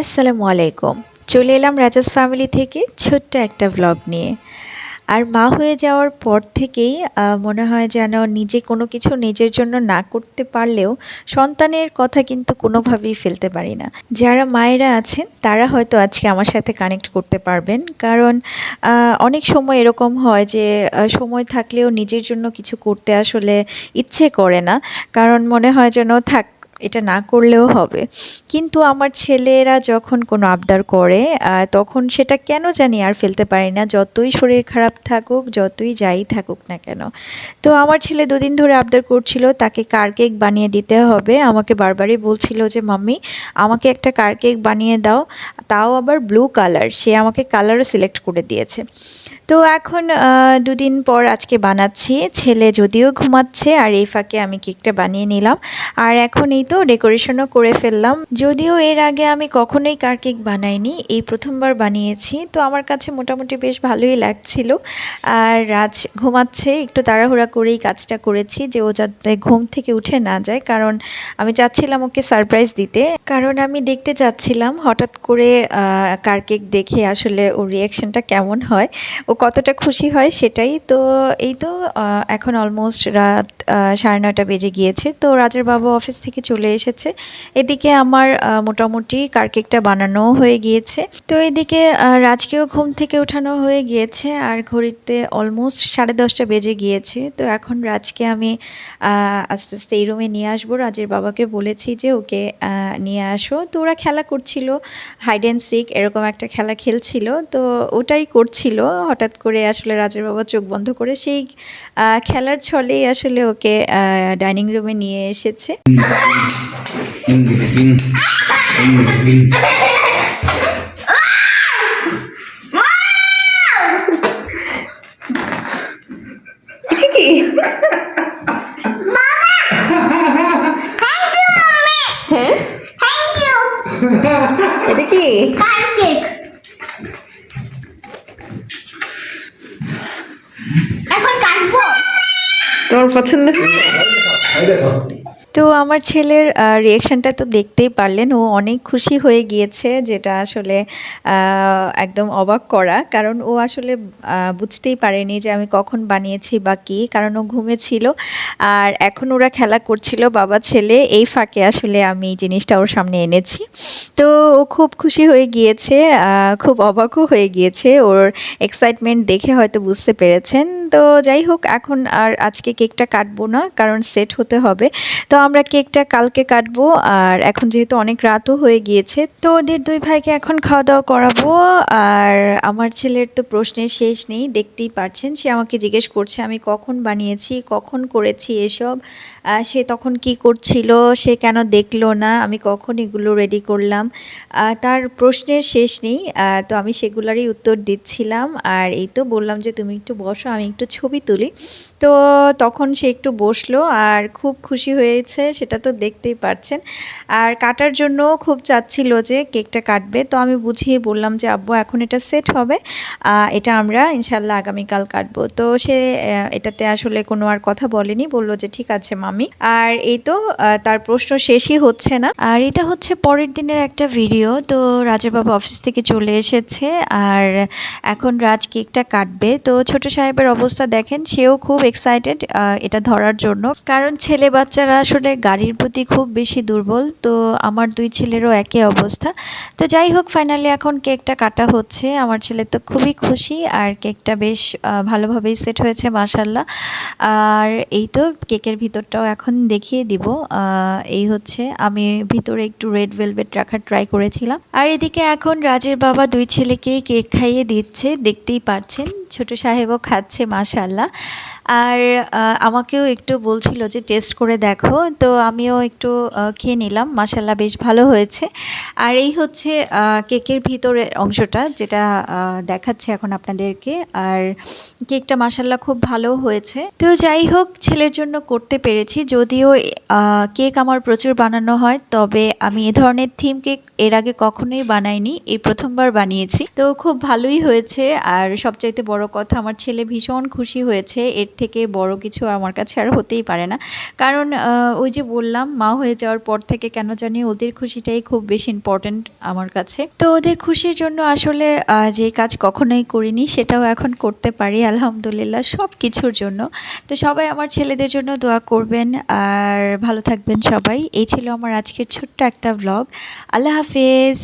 আসসালামু আলাইকুম। চলে এলাম রাজাস ফ্যামিলি থেকে ছোট্ট একটা ব্লগ নিয়ে। আর মা হয়ে যাওয়ার পর থেকেই মনে হয় যেন নিজে কোনো কিছু নিজের জন্য না করতে পারলেও সন্তানের কথা কিন্তু কোনোভাবেই ফেলতে পারি না। যারা মায়েরা আছেন, তারা হয়তো আজকে আমার সাথে কানেক্ট করতে পারবেন। কারণ অনেক সময় এরকম হয় যে সময় থাকলেও নিজের জন্য কিছু করতে আসলে ইচ্ছে করে না। কারণ মনে হয় যেন থাক এটা না করলেও হবে। কিন্তু আমার ছেলেরা যখন কোনো আবদার করে তখন সেটা কেন জানি আর ফেলতে পারি না, যতই শরীর খারাপ থাকুক, যতই যাই থাকুক না কেন। তো আমার ছেলে দুদিন ধরে আবদার করছিল, তাকে কার কেক বানিয়ে দিতে হবে? আমাকে বারবারই বলছিল যে, মাম্মি, আমাকে একটা কার কেক বানিয়ে দাও। তাও আবার ব্লু কালার সে আমাকে কালারও সিলেক্ট করে দিয়েছে। তো এখন দুদিন পর আজকে বানাচ্ছি। ছেলে যদিও ঘুমাচ্ছে, আর এই ফাঁকে আমি কেকটা বানিয়ে নিলাম। আর এখন এই তো ডেকোরেশনও করে ফেললাম। যদিও এর আগে আমি কখনোই কার কেক বানাইনি, এই প্রথমবার বানিয়েছি, তো আমার কাছে মোটামুটি বেশ ভালোই লাগছিল। আর রাজ ঘুমাচ্ছে, একটু তাড়াহুড়া করেই কাজটা করেছি যে ও যাতে ঘুম থেকে উঠে না যায়, কারণ আমি চাচ্ছিলাম ওকে সারপ্রাইজ দিতে। কারণ আমি দেখতে চাচ্ছিলাম হঠাৎ করে কার কেক দেখে আসলে ওর রিয়াকশনটা কেমন হয়। ও কতটা খুশি হয় সেটাই তো, এই তো এখন অলমোস্ট রাত সাড়ে নয়টা বেজে গিয়েছে। তো রাজের বাবা অফিস থেকে চলে এসেছে। এদিকে আমার মোটামুটি কার কেকটা বানানো হয়ে গিয়েছে। তো এদিকে রাজকেও ঘুম থেকে ওঠানো হয়ে গিয়েছে। আর ঘড়িতে অলমোস্ট সাড়ে দশটা বেজে গিয়েছে। তো এখন রাজকে আমি আস্তে আস্তে এই রুমে নিয়ে আসব। রাজের বাবাকে বলেছি যে ওকে নিয়ে আসো। তো ওরা খেলা করছিল হাইড অ্যান্ড সিক এরকম একটা খেলা খেলছিল। তো ওটাই করছিল। হঠাৎ করে আসলে রাজের বাবা চোখ বন্ধ করে সেই খেলার ছলেই আসলে ওকে ডাইনিং রুমে নিয়ে এসেছে Bing, bing, bing, bing. এটা কি এখন কাটবো তোমার পছন্দ তো আমার ছেলের রিয়েকশনটা তো দেখতেই পারলেন। ও অনেক খুশি হয়ে গিয়েছে যেটা আসলে একদম অবাক করা। কারণ ও আসলে বুঝতেই পারেনি যে আমি কখন বানিয়েছি বা কী, কারণ ও ঘুমেছিল আর এখন ওরা খেলা করছিল বাবা, ছেলে, এই ফাঁকে আসলে আমি জিনিসটা ওর সামনে এনেছি। তো ও খুব খুশি হয়ে গিয়েছে খুব অবাকও হয়ে গিয়েছে। ওর এক্সাইটমেন্ট দেখে হয়তো বুঝতে পেরেছেন। তো যাই হোক, এখন আর আজকে কেকটা কাটবো না, কারণ সেট হতে হবে। তো আমরা কেকটা কালকে কাটবো, আর এখন যেহেতু অনেক রাতও হয়ে গিয়েছে, তো ওদের দুই ভাইকে এখন খাওয়া দাওয়া করাবো। আর আমার ছেলের তো প্রশ্নের শেষ নেই, দেখতেই পারছেন। সে আমাকে জিজ্ঞেস করছে, আমি কখন বানিয়েছি? কখন করেছি এসব? সে তখন কি করছিল? সে কেন দেখল না? আমি কখন এগুলো রেডি করলাম? তার প্রশ্নের শেষ নেই। তো আমি সেগুলারই উত্তর দিচ্ছিলাম। আর এই তো বললাম যে, তুমি একটু বসো, আমি একটু ছবি তুলি। তো তখন সে একটু বসল, আর খুব খুশি হয়েছে। সেটা তো দেখতেই পারছেন। আর কাটার জন্য খুব চাচ্ছিল যে কেকটা কাটবে। তো আমি বুঝিয়ে বললাম যে, আব্বু, এখন এটা সেট হবে। এটা আমরা ইনশাল্লাহ আগামীকাল কাটবো। তো সে এটাতে আসলে কোনো আর কথা বলেনি। বলল যে, ঠিক আছে, মামি। আর এই তো তার প্রশ্ন শেষই হচ্ছে না। আর এটা হচ্ছে পরের দিনের একটা ভিডিও। তো রাজের বাবা অফিস থেকে চলে এসেছে। আর এখন রাজ কেকটা কাটবে। তো ছোট সাহেবের অবস্থা দেখেন, সেও খুব এক্সাইটেড এটা ধরার জন্য। কারণ ছেলে বাচ্চারা আসলে গাড়ির প্রতি খুব বেশি দুর্বল, তো আমার দুই ছেলেরও একই অবস্থা। তো যাই হোক ফাইনালি এখন কেকটা কাটা হচ্ছে। আমার ছেলে তো খুবই খুশি আর কেকটা বেশ ভালোভাবেই সেট হয়েছে মাসাল্লাহ আর এই তো কেকের ভিতরটাও এখন দেখিয়ে দিব। এই হচ্ছে আমি ভিতরে একটু রেড ভেলভেট রাখার ট্রাই করেছিলাম। আর এদিকে এখন রাজের বাবা দুই ছেলেকে কেক খাইয়ে দিচ্ছে, দেখতেই পাচ্ছেন। ছোট সাহেবও খাচ্ছে মাশাল্লাহ আর আমাকেও একটু বলছিল যে, টেস্ট করে দেখো। তো আমিও একটু খেয়ে নিলাম। মাশাল্লাহ বেশ ভালো হয়েছে। আর এই হচ্ছে কেকের ভিতরের অংশটা যেটা দেখাচ্ছে এখন আপনাদেরকে। আর কেকটা মাশাল্লাহ খুব ভালো হয়েছে। তো যাই হোক, ছেলের জন্য করতে পেরেছি। যদিও কেক আমার প্রচুর বানানো হয়, তবে আমি এ ধরনের থিম কেক এর আগে কখনোই বানাইনি। এই প্রথমবার বানিয়েছি। তো খুব ভালোই হয়েছে। আর সবচাইতে বড় কথা, আমার ছেলে ভীষণ খুশি হয়েছে। এর থেকে বড় কিছু আমার কাছে আর হতেই পারে না। কারণ ওই যে বললাম, মা হয়ে যাওয়ার পর থেকে কেন জানি ওদের খুশিটাই খুব বেশি ইম্পর্ট্যান্ট আমার কাছে। তো ওদের খুশির জন্য আসলে যে কাজ কখনোই করিনি, সেটাও এখন করতে পারি, আলহামদুলিল্লাহ সব কিছুর জন্য। তো সবাই আমার ছেলেদের জন্য দোয়া করবেন, আর ভালো থাকবেন সবাই। এই ছিল আমার আজকের ছোট্ট একটা ব্লগ আল্লাহ হাফেজ।